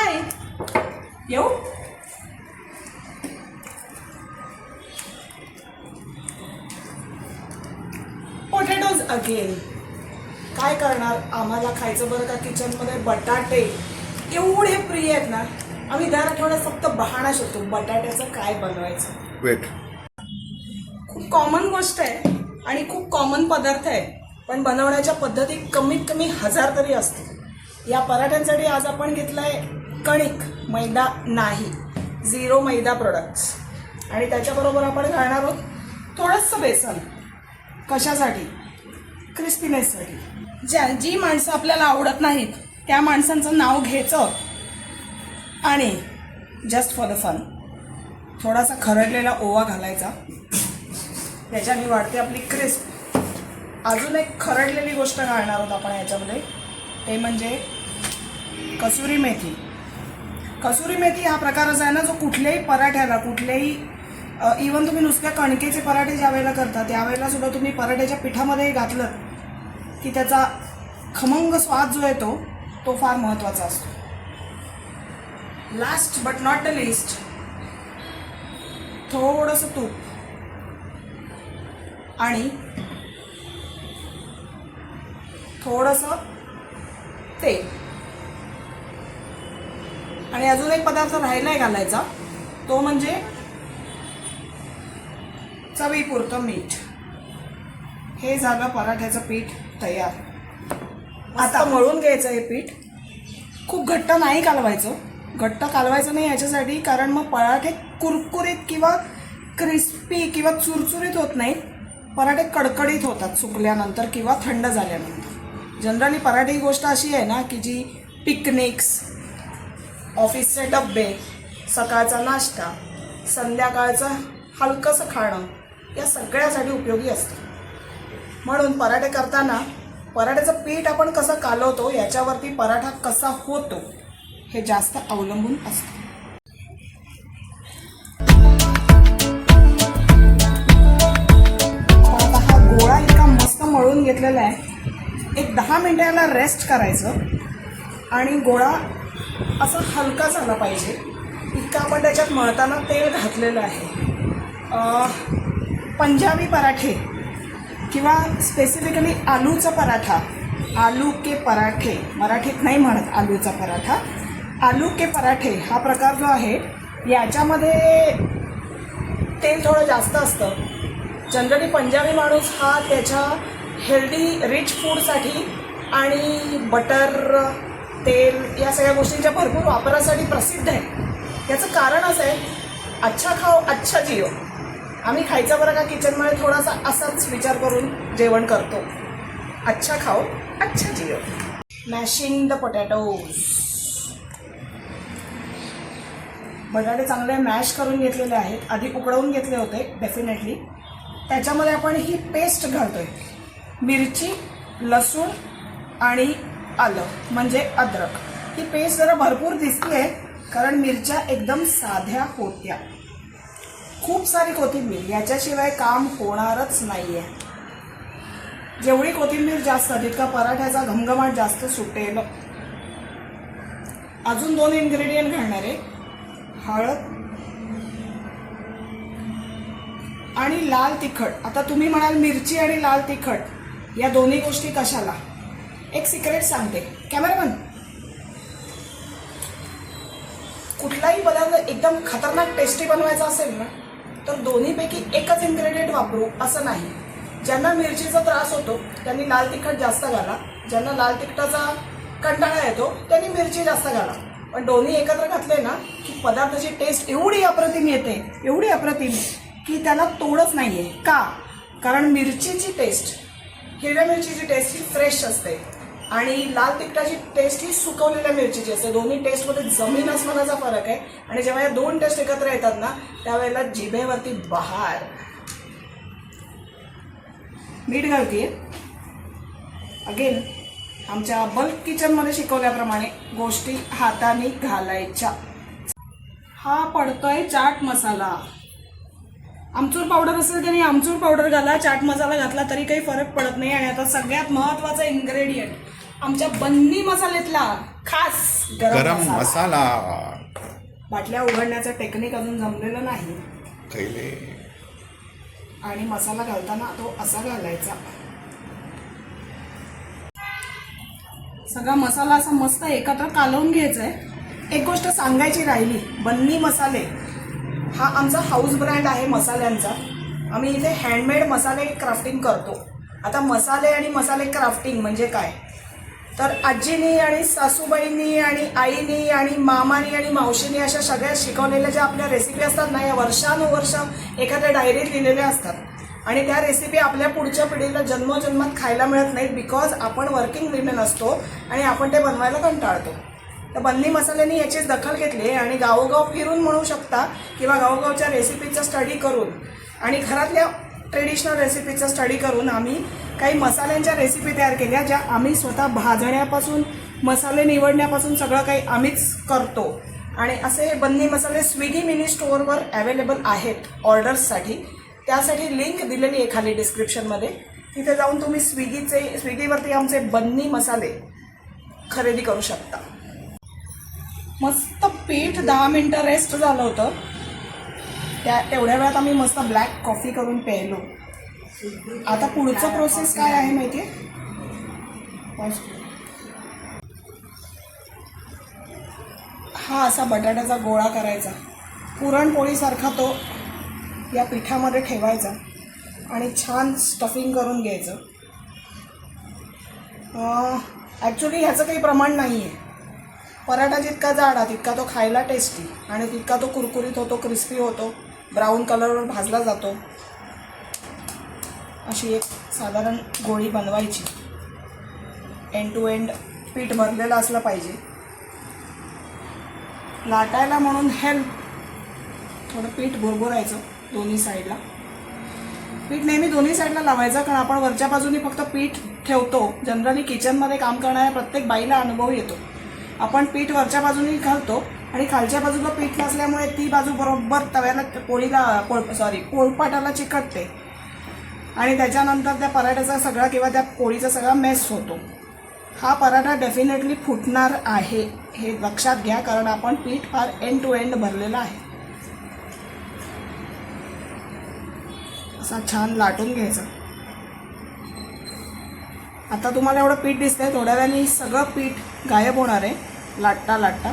हाय येऊ? Potatoes again काय करणार? आम्हाला खायचं बरं का किचनमध्ये बटाटे. एवढे प्रिय आहेत ना. आम्ही दर आठवड्यात फक्त बहाणा शोधतो बटाट्याचं काय बनवायचं. वेट खूप कॉमन गोष्ट आहे आणि खूप कॉमन पदार्थ आहे. पण बनवण्याच्या पद्धती कमीत कमी हजार तरी असतील. या पराठ्यांसाठी आज आपण घेतलाय कणिक मैदा नाही. झिरो मैदा प्रोडक्ट्स आणि त्याच्याबरोबर आपण घालणार आहोत थोडंसं बेसन. कशासाठी? क्रिस्पीनेससाठी ज्या जी माणसं आपल्याला आवडत नाहीत त्या माणसांचं नाव घ्यायचं आणि जस्ट फॉर द फन थोडासा खरडलेला ओवा घालायचा. त्याच्याने वाढते आपली क्रिस्प अजून एक खरडलेली गोष्ट घालणार आहोत आपण याच्यामध्ये. ते म्हणजे कसुरी मेथी. कसुरी मेथी हा प्रकार असा आहे ना जो कुठल्याही पराठ्याला कुठल्याही इवन तुम्ही नुसत्या कणकेचे पराठे ज्या वेळेला करता त्यावेळेला सुद्धा तुम्ही पराठ्याच्या पिठामध्ये घातलं की त्याचा खमंग स्वाद जो येतो तो फार महत्त्वाचा असतो. Last but not the least थोडंसं तूप. आणि थोडंसं तेल. आणि अजून एक पदार्थ राहिलाय घालायचा. तो म्हणजे चवीपुरतं मीठ. हे झालं पराठ्याचं पीठ तयार. आता मळून घ्यायचं हे पीठ. खूप घट्ट नाही कालवायचं. घट्ट कालवायचं नाही याच्यासाठी कारण मग पराठे कुरकुरीत किंवा क्रिस्पी किंवा चुरचुरीत होत नाहीत. पराठे कडकडीत होतात सुकल्यानंतर किंवा थंड झाल्यानंतर. जनरली पराठे ही गोष्ट अशी आहे ना की जी पिकनिक्स ऑफिसचे डब्बे सकाळचा नाश्ता संध्याकाळचं हलकंसं खाणं या सगळ्यासाठी उपयोगी असतं. म्हणून पराठे करताना पराठ्याचं पीठ आपण कसं कालवतो याच्यावरती पराठा कसा होतो हे जास्त अवलंबून असतं. हा गोळा इतका मस्त मळून घेतलेला आहे. एक दहा मिनिटाला रेस्ट करायचं आणि गोळा असा हलका झाला पाहिजे. इतका आपण त्याच्यात मळताना तेल घातलेलं आहे. पंजाबी पराठे किंवा स्पेसिफिकली आलूचा पराठा आलू के पराठे मराठीत नाही म्हणत आलूचा पराठा आलू के पराठे हा प्रकार जो आहे याच्यामध्ये तेल थोडं जास्त असतं. जनरली पंजाबी माणूस हा त्याच्या हेल्दी रिच फूडसाठी आणि बटर तेल या सगळ्या गोष्टींच्या भरपूर वापरासाठी प्रसिद्ध आहे. याचं कारण असं आहे अच्छा खाओ अच्छा जिओ आम्ही खायचा बरं का किचनमध्ये थोडासा असाच विचार करून जेवण करतो. अच्छा खाओ अच्छा जिओ मॅशिंग द पोटॅटोज बटाटे चांगले मॅश करून घेतलेले आहेत आधी उकडवून घेतले होते डेफिनेटली त्याच्यामध्ये आपण ही पेस्ट घालतोय. मिरची लसूण आणि आलं म्हणजे अद्रक. ही पेस्ट जरा भरपूर दिसते कारण मिरच्या एकदम साध्या होत्या. खूप सारी कोथिंबीर याच्याशिवाय काम होणारच नाही आहे जेवढी कोथिंबीर जास्त तितका पराठ्याचा घमघमाट जास्त सुटेल. अजून दोन इन्ग्रेडियंट घालणार आहे. हळद आणि लाल तिखट. आता तुम्ही म्हणाल मिरची आणि लाल तिखट या दोन्ही गोष्टी कशाला? एक सिक्रेट सांगते. कॅमेरामन. कुठलाही पदार्थ एकदम खतरनाक टेस्टी बनवायचा असेल ना तर दोन्हीपैकी एकच इन्ग्रेडियंट वापरू असं नाही. ज्यांना मिरचीचा त्रास होतो त्यांनी लाल तिखट जास्त घाला. ज्यांना लाल तिखटाचा कंटाळा येतो त्यांनी मिरची जास्त घाला. पण दोन्ही एकत्र घातले ना की पदार्थाची टेस्ट एवढी अप्रतिम येते एवढी अप्रतिम की त्याला तोडच नाही आहे का? कारण मिरचीची टेस्ट हिरव्या मिरचीची टेस्ट ही फ्रेश असते. आणि लाल तिखटाची टेस्ट ही सुकवलेल्या मिरचीची असते. दोन्ही टेस्टमध्ये जमीन अस्मानाचा फरक आहे. आणि जेव्हा या दोन टेस्ट एकत्र येतात ना त्यावेळेला जिभेवरती बहार. मीठ घालते अगेन आमच्या बल्क किचनमध्ये शिकवल्याप्रमाणे गोष्टी हाताने घालायच्या. हा पडतोय चाट मसाला. आमचूर पावडर असेल त्याने आमचूर पावडर घाला. चाट मसाला घातला तरी काही फरक पडत नाही. आणि आता सगळ्यात महत्त्वाचा इन्ग्रेडियंट आमच्या बन्नी मसाल्यातला खास गरम मसाला. मसाला. बाटल्या उघडण्याचं टेक्निक अजून जमलेलं नाही. कैले आणि मसाला घालताना तो असा घालायचा. सगळा मसाला असा मस्त एकत्र कालवून घ्यायचा आहे एक गोष्ट सांगायची राहिली बन्नी मसाले. हा आमचा हाऊस ब्रँड आहे मसाल्यांचा. आम्ही इथे हँडमेड मसाले क्राफ्टिंग करतो. आता मसाले आणि मसाले क्राफ्टिंग म्हणजे काय? तर आजीनी आणि सासूबाईंनी आणि आईनी आणि मामानी आणि मावशीनी अशा सगळ्या शिकवलेल्या ज्या आपल्या रेसिपी असतात ना या वर्षानुवर्ष एखाद्या डायरीत लिहिलेल्या असतात. आणि त्या रेसिपी आपल्या पुढच्या पिढीला जन्मोजन्मात खायला मिळत नाहीत बिकॉज आपण वर्किंग विमेन असतो आणि आपण ते बनवायला कंटाळतो. तर बन्नी मसाल्याने याची दखल घेतली आणि गावोगाव फिरून म्हणू शकता किंवा गावोगावच्या रेसिपीचा स्टडी करून आणि घरातल्या ट्रेडिशनल रेसिपीचा स्टडी करून आम्ही काही मसाल्यांच्या रेसिपी तयार केल्या ज्या आम्ही स्वतः भाजण्यापासून मसाले निवडण्यापासून सगळं काही आम्हीच करतो. आणि असे हे बन्नी मसाले स्विगी मिनी स्टोअरवर अवेलेबल आहेत ऑर्डर्ससाठी. त्यासाठी लिंक दिलेली आहे खाली डिस्क्रिप्शनमध्ये तिथे जाऊन तुम्ही स्विगीचे स्विगीवरती आमचे बन्नी मसाले खरेदी करू शकता. मस्त पीठ दहा मिनटं रेस्ट झालं होतं. त्या तेवढ्या वेळात आम्ही मस्त ब्लॅक कॉफी करून प्यायलो. आता पुढचं प्रोसेस काय आहे माहिती आहे हा असा बटाट्याचा गोळा करायचा. पुरणपोळीसारखा तो या पिठामध्ये ठेवायचा आणि छान स्टफिंग करून घ्यायचं. ॲक्च्युली ह्याचं काही प्रमाण नाही आहे पराठा जितका जाडा तितका तो खायला टेस्टी आणि तितका तो कुरकुरीत होतो क्रिस्पी होतो. ब्राऊन कलरवर भाजला जातो. अशी एक साधारण गोळी बनवायची. एंड टू एंड पीठ भरलेलं असलं पाहिजे. लाटायला म्हणून हेल्प थोडं पीठ भुरभुरायचं दोन्ही साईडला पीठ नेहमी दोन्ही साईडला लावायचं कारण आपण वरच्या बाजूने फक्त पीठ ठेवतो. जनरली किचनमध्ये काम करणाऱ्या प्रत्येक बाईला अनुभव येतो. आपण पीठ वरच्या बाजूने घालतो. आणि खालच्या बाजूला पीठ नसल्यामुळे ती बाजू बरोबर तव्याला पोळीला पोळ सॉरी पोळपाटाला चिकटते. आणि त्याच्यानंतर त्या पराठ्याचा सगळा किंवा त्या पोळीचा सगळा मेस होतो. हा पराठा डेफिनेटली फुटणार आहे हे लक्षात घ्या कारण आपण पीठ फार एंड टू एंड भरलेलं आहे. असा छान लाटून घ्यायचा. आता तुम्हाला एवढं पीठ दिसतंय थोड्या वेळाने सगळं पीठ गायब होणार आहे लाटता लाटता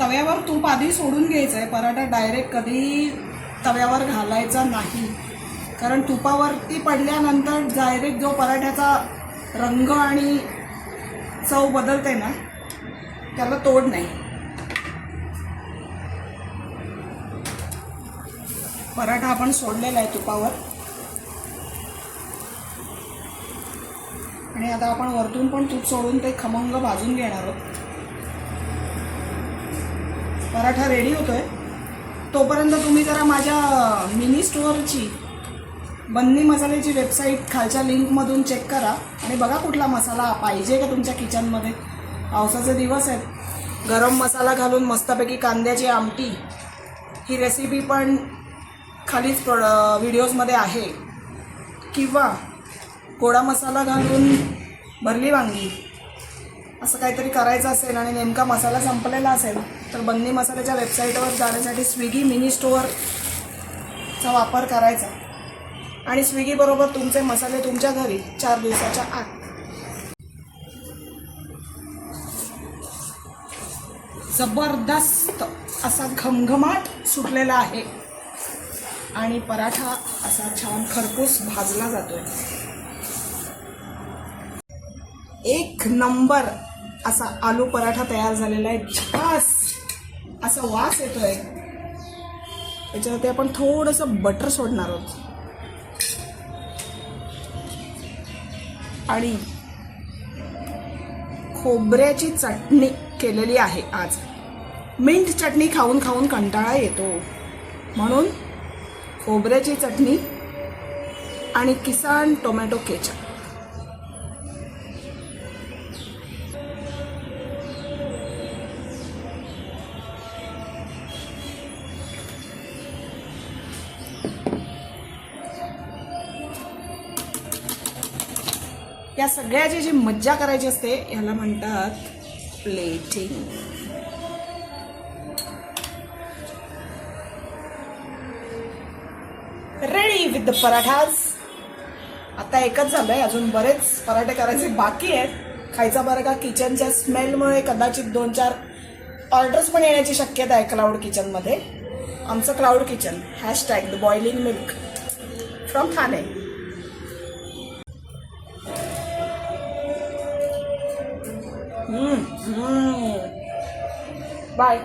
तव्यावर तूप आधी सोडून घ्यायचं आहे पराठा डायरेक्ट कधी तव्यावर घालायचा नाही. कारण तुपावरती पडल्यानंतर डायरेक्ट जो पराठ्याचा रंग आणि चव बदलते ना त्याला तोड नाही. पराठा आपण सोडलेला आहे तुपावर. आणि आता आपण वरतून पण तूप सोडून ते खमंग भाजून घेणार आहोत. पराठा रेडी होतो आहे तोपर्यंत तुम्ही जरा माझ्या मिनी स्टोअरची बन्नी मसाल्याची वेबसाईट खालच्या लिंकमधून चेक करा. आणि बघा कुठला मसाला पाहिजे का तुमच्या किचनमध्ये पावसाचे दिवस आहेत. गरम मसाला घालून मस्तपैकी कांद्याची आमटी. ही रेसिपी पण खालीच प्रोड व्हिडिओजमध्ये आहे. किंवा गोडा मसाला घालून भरली वांगी. असं काहीतरी करायचं असेल आणि नेमका मसाला संपलेला असेल तर बन्नी मसाल्याच्या वेबसाईटवर जाण्यासाठी स्विगी मिनी स्टोअरचा वापर करायचा. आणि स्विगीबरोबर तुमचे मसाले तुमच्या घरी चार दिवसाच्या आत. जबरदस्त असा घमघमाट सुटलेला आहे. आणि पराठा असा छान खरपूस भाजला जातोय. एक नंबर. असा आलू पराठा तयार झालेला आहे. छास असा वास येतोय. त्याच्यावरती आपण थोडंसं बटर सोडणार आहोत. आणि खोबऱ्याची चटणी केलेली आहे आज. मिंट चटणी खाऊन खाऊन कंटाळा येतो. म्हणून खोबऱ्याची चटणी आणि किसान टोमॅटो केचप. या सगळ्याची जी मज्जा करायची असते याला म्हणतात plating ready with the parathas आता एकच झालंय अजून बरेच पराठे करायचे बाकी आहेत. खायचा बरं का किचनच्या स्मेलमुळे कदाचित दोन चार ऑर्डर्स पण येण्याची शक्यता आहे क्लाउड किचनमध्ये आमचं cloud kitchen hashtag the boiling milk from Thane Hum, hum. Vai.